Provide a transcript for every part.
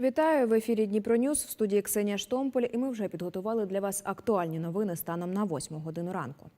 Вітаю в ефірі Дніпро Ньюс в студії Ксенія Штомполь. І ми вже підготували для вас актуальні новини станом на 8 годину ранку.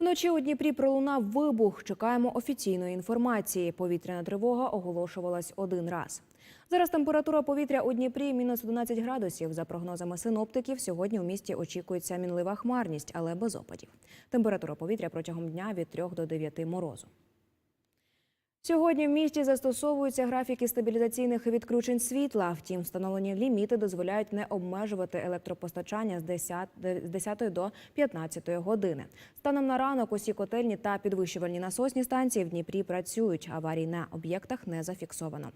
Вночі у Дніпрі пролунав вибух. Чекаємо офіційної інформації. Повітряна тривога оголошувалась один раз. Зараз температура повітря у Дніпрі мінус 11 градусів. За прогнозами синоптиків, сьогодні у місті очікується мінлива хмарність, але без опадів. Температура повітря протягом дня від 3 до 9 морозу. Сьогодні в місті застосовуються графіки стабілізаційних відключень світла. Втім, встановлені ліміти дозволяють не обмежувати електропостачання з 10, з 10 до 15 години. Станом на ранок усі котельні та підвищувальні насосні станції в Дніпрі працюють. Аварій на об'єктах не зафіксовано.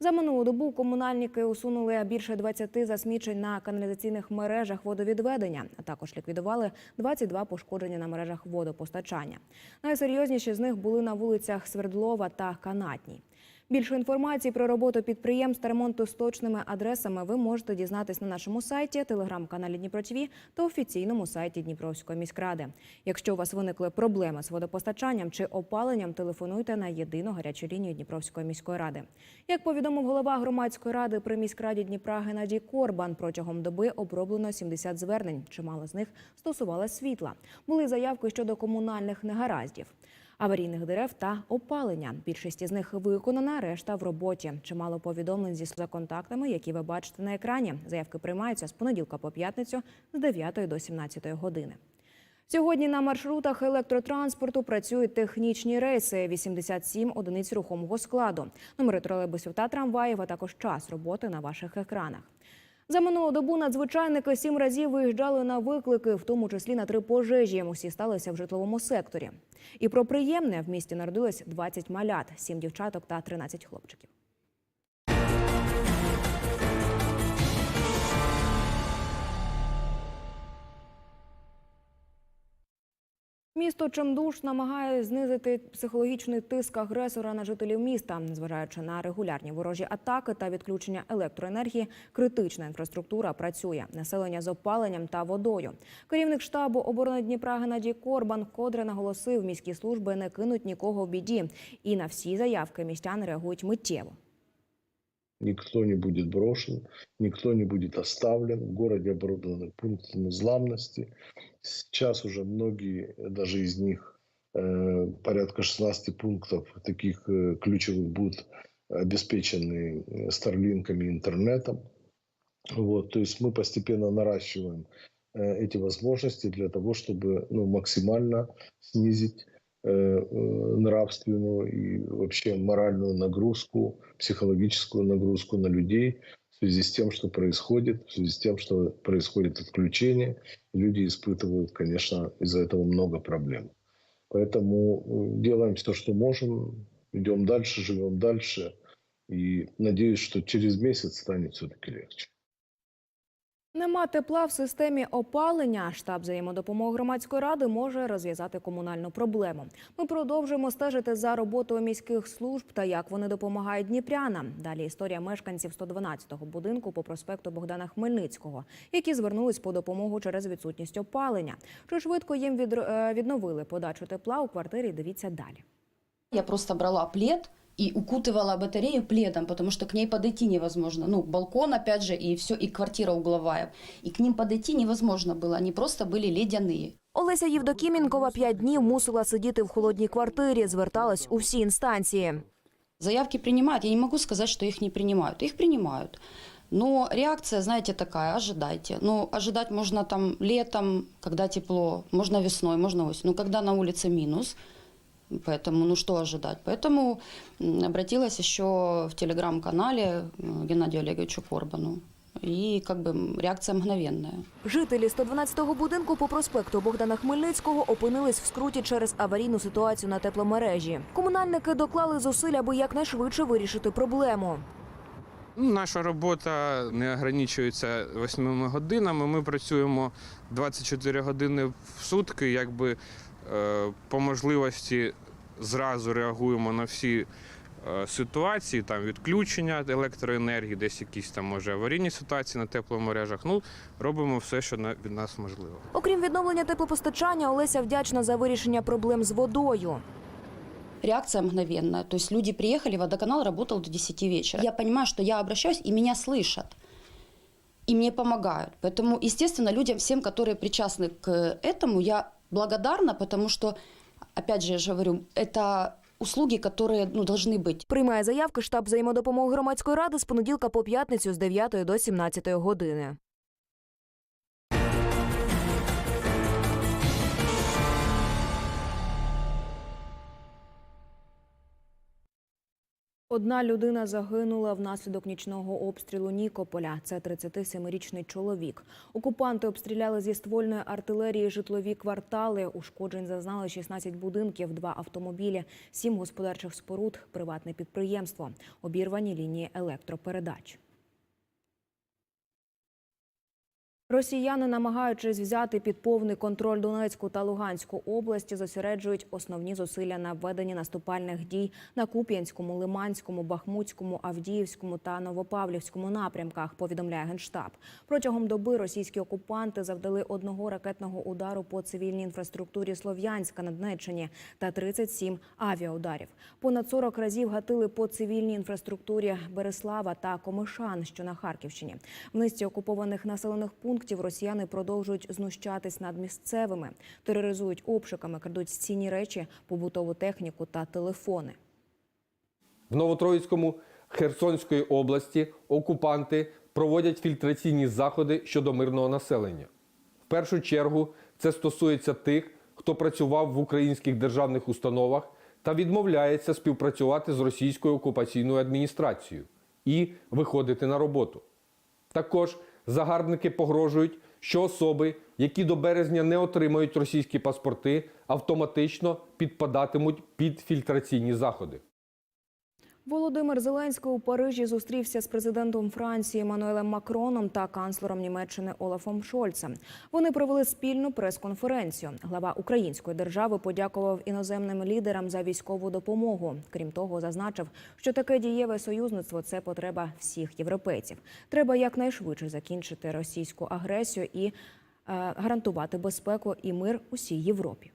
За минулу добу комунальники усунули більше 20 засмічень на каналізаційних мережах водовідведення, а також ліквідували 22 пошкодження на мережах водопостачання. Найсерйозніші з них були на вулицях Свердлова та Канатній. Більше інформації про роботу підприємств та ремонту з точними адресами ви можете дізнатись на нашому сайті, телеграм-каналі Дніпро та офіційному сайті Дніпровської міськради. Якщо у вас виникли проблеми з водопостачанням чи опаленням, телефонуйте на єдину гарячу лінію Дніпровської міської ради. Як повідомив голова громадської ради при міськраді Дніпра Геннадій Корбан, протягом доби оброблено 70 звернень. Чимало з них стосувалося світла. Були заявки щодо комунальних негараздів. Аварійних дерев та опалення. Більшість із них виконана, решта в роботі. Чимало повідомлень зі контактами, які ви бачите на екрані. Заявки приймаються з понеділка по п'ятницю з 9 до 17 години. Сьогодні на маршрутах електротранспорту працюють технічні рейси 87 одиниць рухомого складу, номери тролейбусів та трамваїв, а також час роботи на ваших екранах. За минулу добу надзвичайники сім разів виїжджали на виклики, в тому числі на три пожежі. Усі сталися в житловому секторі. І про приємне в місті народилось 20 малят, 7 дівчаток та 13 хлопчиків. Місто Чемдуш намагає знизити психологічний тиск агресора на жителів міста, незважаючи на регулярні ворожі атаки та відключення електроенергії. Критична інфраструктура працює. Населення з опаленням та водою. Керівник штабу оборони Дніпра Геннадій Корбан вкотре наголосив, міські служби не кинуть нікого в біді, і на всі заявки містяни реагують миттєво. Никто не будет брошен, никто не будет оставлен. В городе оборудованы пункты незламности. Сейчас уже многие, даже из них, э, порядка 16 пунктов таких э, ключевых будут обеспечены э, старлинками интернетом. Вот, то есть мы постепенно наращиваем э, эти возможности для того, чтобы ну, максимально снизить э, э, нравственную и вообще моральную нагрузку, психологическую нагрузку на людей в связи с тем, что происходит, в связи с тем, что происходит отключение. Люди испытывают, конечно, из-за этого много проблем. Поэтому э, делаем все, что можем, идем дальше, живем дальше. И надеюсь, что через месяц станет все-таки легче. Нема тепла в системі опалення. Штаб взаємодопомоги громадської ради може розв'язати комунальну проблему. Ми продовжуємо стежити за роботою міських служб та як вони допомагають дніпрянам. Далі історія мешканців 112-го будинку по проспекту Богдана Хмельницького, які звернулись по допомогу через відсутність опалення. Чи швидко їм е, відновили подачу тепла у квартирі? Дивіться далі. Я просто брала плед и укутывала батарею пледом, потому что к ней подойти невозможно. Ну, балкон, опять же, и все, и квартира угловая. И к ним подойти невозможно было, они просто были ледяные. Олеся Євдокімінкова п'ять днів мусила сидіти в холодній квартирі. Зверталась у всі інстанції. Заявки принимают, я не могу сказать, что их не принимают. Их принимают. Но реакция, знаете, такая, ожидайте. Ну, ожидать можно там летом, когда тепло, можно весной, можно осенью. Но когда на улице минус, поэтому, ну, что ожидать? Поэтому м, обратилась еще в телеграм-канале э, Геннадию Олеговичу Корбану. И как бы м, реакция мгновенная. Жителі 112-го будинку по проспекту Богдана Хмельницького опинились в скруті через аварійну ситуацію на тепломережі. Комунальники доклали зусиль, аби якнайшвидше вирішити проблему. Ну, Наша робота не ограничується 8 годинами. Ми працюємо 24 години в сутки. Якби е, по можливості зразу реагуємо на всі е, ситуації, там відключення електроенергії, десь якісь там може аварійні ситуації на тепломережах. Ну, робимо все, що на- від нас можливо. Окрім відновлення теплопостачання, Олеся вдячна за вирішення проблем з водою. Реакция мгновенная. То есть люди приехали, водоканал работал до 10 вечера. Я понимаю, что я обращаюсь, и меня слышат. и мне помогают. Поэтому, естественно, людям всем, которые причастны к этому, я благодарна, потому что, опять же, я же говорю, это услуги, которые ну, должны быть. Приймає заявки штаб взаємодопомоги громадської ради з понеділка по п'ятницю з 9 до 17 години. Одна людина загинула внаслідок нічного обстрілу Нікополя. Це 37-річний чоловік. Окупанти обстріляли зі ствольної артилерії житлові квартали. Ушкоджень зазнали 16 будинків, два автомобілі, сім господарчих споруд, приватне підприємство, обірвані лінії електропередач. Росіяни, намагаючись взяти під повний контроль Донецьку та Луганську області, зосереджують основні зусилля на введенні наступальних дій на Куп'янському, Лиманському, Бахмутському, Авдіївському та Новопавлівському напрямках. Повідомляє генштаб. Протягом доби російські окупанти завдали одного ракетного удару по цивільній інфраструктурі Слов'янська на Донеччині та 37 авіаударів. Понад 40 разів гатили по цивільній інфраструктурі Береслава та Комишан, що на Харківщині. В низці окупованих населених пунктів росіяни продовжують знущатись над місцевими, тероризують обшуками, крадуть цінні речі, побутову техніку та телефони. В Новотроїцькому Херсонської області окупанти проводять фільтраційні заходи щодо мирного населення. В першу чергу це стосується тих, хто працював в українських державних установах та відмовляється співпрацювати з російською окупаційною адміністрацією і виходити на роботу. Також загарбники погрожують, що особи, які до березня не отримають російські паспорти, автоматично підпадатимуть під фільтраційні заходи. Володимир Зеленський у Парижі зустрівся з президентом Франції Еммануелем Макроном та канцлером Німеччини Олафом Шольцем. Вони провели спільну прес-конференцію. Глава української держави подякував іноземним лідерам за військову допомогу. Крім того, зазначив, що таке дієве союзництво це потреба всіх європейців. Треба якнайшвидше закінчити російську агресію і е, гарантувати безпеку і мир усій Європі.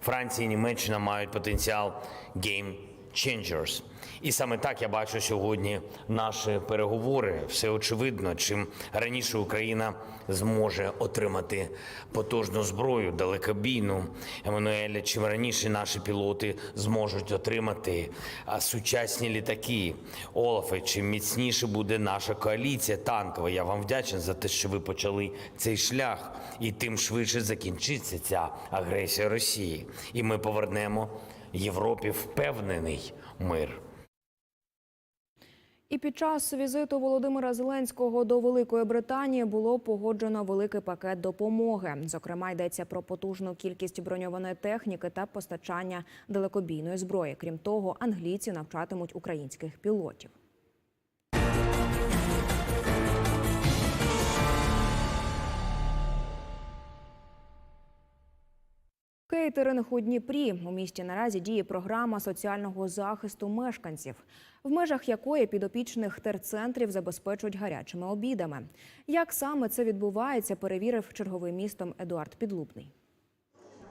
Франція і Німеччина мають потенціал game changers. І саме так я бачу сьогодні наші переговори. Все очевидно, чим раніше Україна зможе отримати потужну зброю, далекобійну Еммануеля, чим раніше наші пілоти зможуть отримати сучасні літаки. Олафе, чим міцніше буде наша коаліція танкова. Я вам вдячний за те, що ви почали цей шлях, і тим швидше закінчиться ця агресія Росії. І ми повернемо Європі впевнений мир. І під час візиту Володимира Зеленського до Великої Британії було погоджено великий пакет допомоги. Зокрема, йдеться про потужну кількість броньованої техніки та постачання далекобійної зброї. Крім того, англійці навчатимуть українських пілотів. Кейтеринг у Дніпрі у місті наразі діє програма соціального захисту мешканців, в межах якої підопічних терцентрів забезпечують гарячими обідами. Як саме це відбувається, перевірив черговий містом Едуард Підлупний.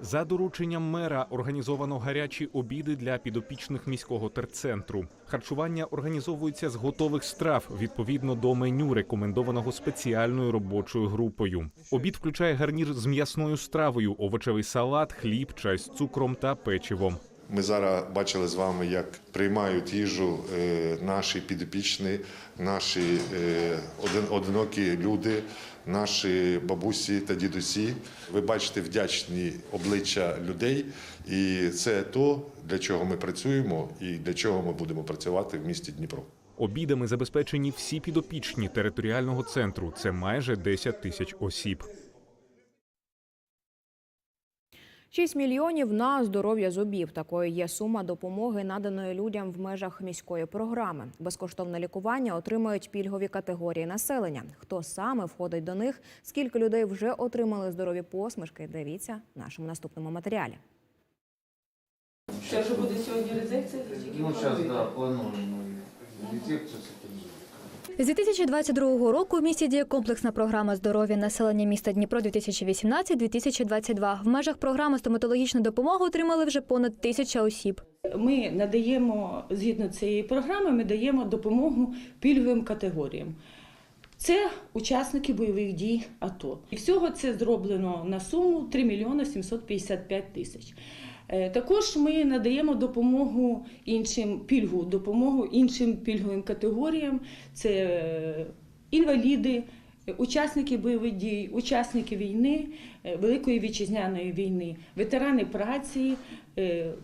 За дорученням мера організовано гарячі обіди для підопічних міського терцентру. Харчування організовується з готових страв відповідно до меню, рекомендованого спеціальною робочою групою. Обід включає гарнір з м'ясною стравою, овочевий салат, хліб, чай з цукром та печивом. Ми зараз бачили з вами, як приймають їжу е, наші підопічні, наші е, одинокі люди, наші бабусі та дідусі. Ви бачите вдячні обличчя людей, і це то, для чого ми працюємо і для чого ми будемо працювати в місті Дніпро. Обідами забезпечені всі підопічні територіального центру. Це майже 10 тисяч осіб. 6 мільйонів на здоров'я зубів. Такою є сума допомоги, наданої людям в межах міської програми. Безкоштовне лікування отримають пільгові категорії населення. Хто саме входить до них? Скільки людей вже отримали здорові посмішки? Дивіться в нашому наступному матеріалі. Це вже буде сьогодні резекція? Ну, сейчас, да, плануємо детекцію З 2022 року в місті діє комплексна програма здоров'я населення міста Дніпро 2018-2022. В межах програми стоматологічну допомогу отримали вже понад тисяча осіб. Ми надаємо, згідно цієї програми, ми даємо допомогу пільговим категоріям. Це учасники бойових дій АТО. І всього це зроблено на суму 3 мільйони 755 тисяч. Е, Також ми надаємо допомогу іншим пільгу, допомогу іншим пільговим категоріям. Це е, інваліди, учасники бойових дій, учасники війни, е, Великої вітчизняної війни, ветерани праці,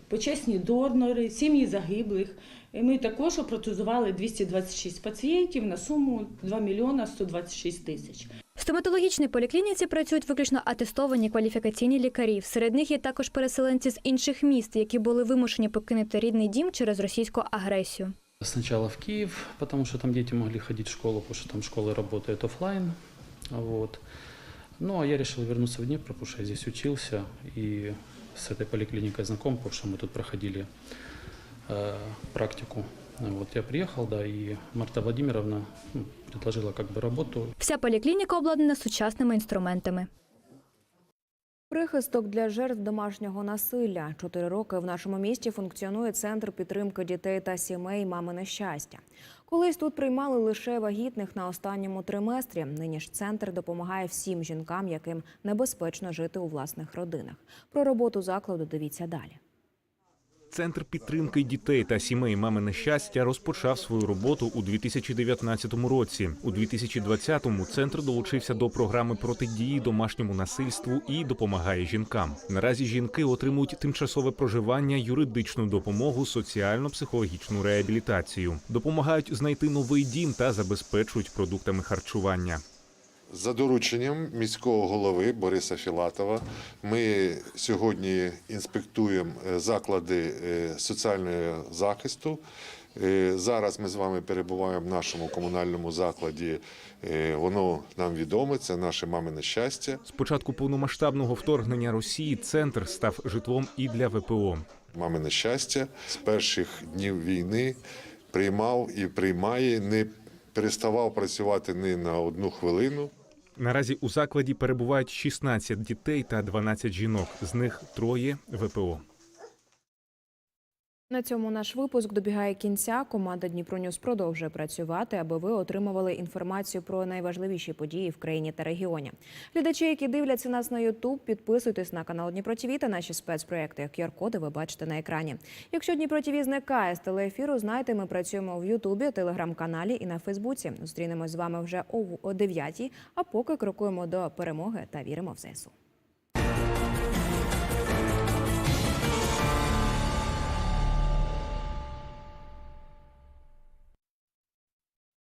почесні донори, сім'ї загиблих. Ми також опротезували 226 пацієнтів на суму 2 мільйона 126 тисяч В стоматологічній поліклініці працюють виключно атестовані кваліфікаційні лікарі. Серед них є також переселенці з інших міст, які були вимушені покинути рідний дім через російську агресію. Сначала в Киев, потому что там дети могли ходить в школу, потому что там школы работают офлайн. Вот. Ну, а я решил вернуться в Днепр, потому что я здесь учился и с этой поликлиникой знаком, потому что мы тут проходили э, практику. Вот я приехал, да, и Марта Владимировна ну, предложила как бы работу. Вся поліклініка обладнана сучасними інструментами. Прихисток для жертв домашнього насилля. Чотири роки в нашому місті функціонує центр підтримки дітей та сімей Мамине щастя. Колись тут приймали лише вагітних на останньому триместрі. Нині ж центр допомагає всім жінкам, яким небезпечно жити у власних родинах. Про роботу закладу дивіться далі. Центр підтримки дітей та сімей «Мамине щастя» розпочав свою роботу у 2019 році. У 2020-му центр долучився до програми протидії домашньому насильству і допомагає жінкам. Наразі жінки отримують тимчасове проживання, юридичну допомогу, соціально-психологічну реабілітацію, допомагають знайти новий дім та забезпечують продуктами харчування. За дорученням міського голови Бориса Філатова ми сьогодні інспектуємо е, заклади е, соціального захисту. Е, Зараз ми з вами перебуваємо в нашому комунальному закладі. Воно нам відоме, це наше мамине щастя. З початку повномасштабного вторгнення Росії центр став житлом і для ВПО. Мамине щастя з перших днів війни приймав і приймає, не переставав працювати не на одну хвилину. Наразі у закладі перебувають 16 дітей та 12 жінок. З них троє ВПО. На цьому наш випуск добігає кінця. Команда Дніпро Ньюс продовжує працювати, аби ви отримували інформацію про найважливіші події в країні та регіоні. Глядачі, які дивляться нас на Ютуб, підписуйтесь на канал Дніпро ТВ та наші спецпроекти. QR-коди ви бачите на екрані. Якщо Дніпро ТВ зникає з телеефіру, знайте, ми працюємо в Ютубі, телеграм-каналі і на Фейсбуці. Зустрінемось з вами вже о 9 а поки крокуємо до перемоги та віримо в ЗСУ.